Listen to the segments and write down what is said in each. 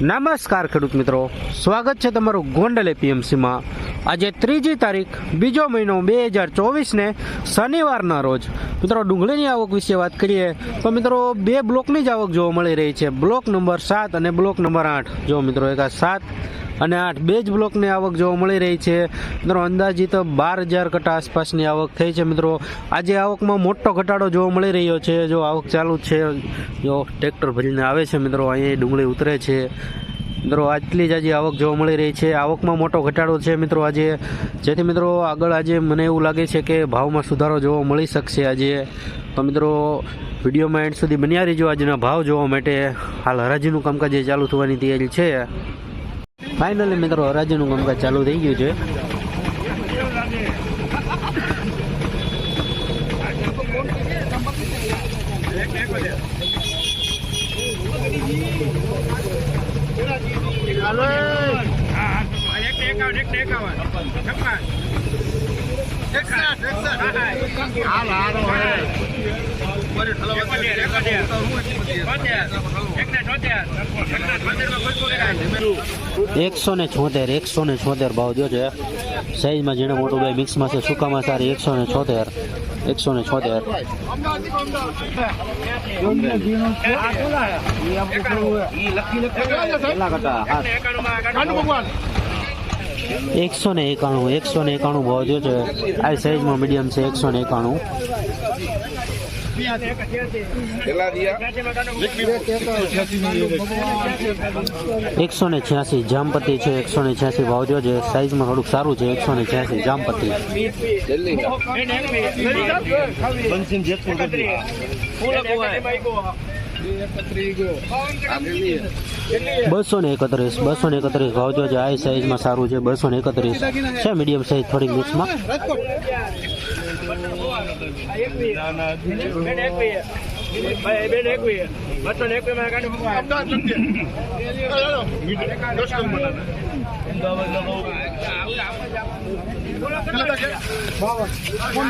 નમસ્કાર ખેડૂત મિત્રો. સ્વાગત છે તમારું ગોંડલ એપીએમસીમાં. આજે ત્રીજી તારીખ, બીજો મહિનો બે હજાર ચોવીસને શનિવારના રોજ. મિત્રો, ડુંગળીની આવક વિશે વાત કરીએ તો મિત્રો, બે બ્લોકની જ આવક જોવા મળી રહી છે. બ્લોક નંબર સાત અને બ્લોક નંબર આઠ. જો મિત્રો એક આ સાત અને આઠ બે જ બ્લોકની આવક જોવા મળી રહી છે. મિત્રો, અંદાજિત બાર હજાર કટા આસપાસની આવક થઈ છે. મિત્રો, આજે આવકમાં મોટો ઘટાડો જોવા મળી રહ્યો છે. જો આવક ચાલુ છે, જો ટ્રેક્ટર ભરીને આવે છે, મિત્રો, અહીંયા ડુંગળી ઉતરે છે. મિત્રો, આટલી જ આજે આવક જોવા મળી રહી છે. આવકમાં મોટો ઘટાડો છે, મિત્રો, આજે. જેથી, મિત્રો, આગળ આજે મને એવું લાગે છે કે ભાવમાં સુધારો જોવા મળી શકશે આજે. તો, મિત્રો, વિડીયોમાં એન્ડ સુધી બન્યા રહીજો. આજના ભાવ જોવા માટે હાલ હરાજીનું કામકાજ ચાલુ થવાની તૈયારી છે. ફાઇનલી મિત્રો હરાજીનું કામકાજ ચાલુ થઈ ગયું છે. એકસો ને છોતેર એકસો ને છોતેર ભાવ દો છે. સાઈઝમાં જેને મોટું ભાઈ મિક્સમાં છે સુકામાં સારી એકસો ને છોતેર. એકસો ને છોતેર. એકસો ને એકાણું એકસો ને એકાણું ભાવ જો છે. આ સાઈઝમાં મીડિયમ છે એકસો ને એકાણું. એકસો ને છ્યાસી જામપતિ છે એકસો ને છ્યાસી ભાવ જો છે સાઈઝમાં થોડુંક સારું છે એકસો ને છ્યાસી જામપતિ. બસો ને એકત્રીસ બસો ને એકત્રીસ. ભાવ જો આ સાઈઝમાં સારું છે બસો ને એકત્રીસ. છે મીડિયમ સાઈઝ થોડી મિક્સમાં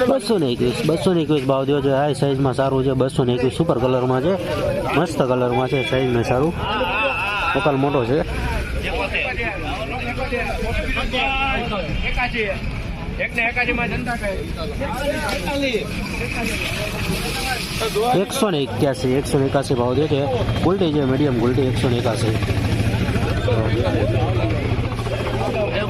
બસો ને એકવીસ બસો ને એકવીસ ભાવ દો છે. આ સાઈઝમાં સારું છે. બસો ને એકવીસ સુપર કલરમાં છે. મસ્ત કલરમાં છે. સાઈઝમાં સારું. વકાલ મોટો છે. એકસો ને એક્યાસી, એકસો ને એકાસી ભાવ જે છે. ગુલટી છે મીડિયમ ગુલટી, એકસો ને એકાસી.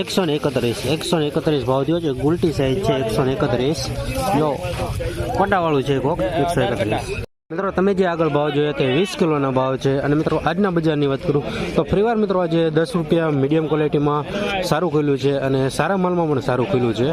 એકસો ને એકત્રીસ એકસો ને એકત્રીસ ભાવ થયો છે. ગુલટી સાઈઝ છે એકસો ને એકત્રીસ. જો કોટાવાળું છે કોક એકસો એકત્રીસ. મિત્રો તમે જે આગળ ભાવ જોયા તે વીસ કિલોના ભાવ છે. અને મિત્રો આજના બજારની વાત કરું તો ફરીવાર મિત્રો આજે દસ રૂપિયા મીડિયમ ક્વોલિટીમાં સારું ખુલ્યું છે અને સારા માલમાં પણ સારું ખુલ્યું છે.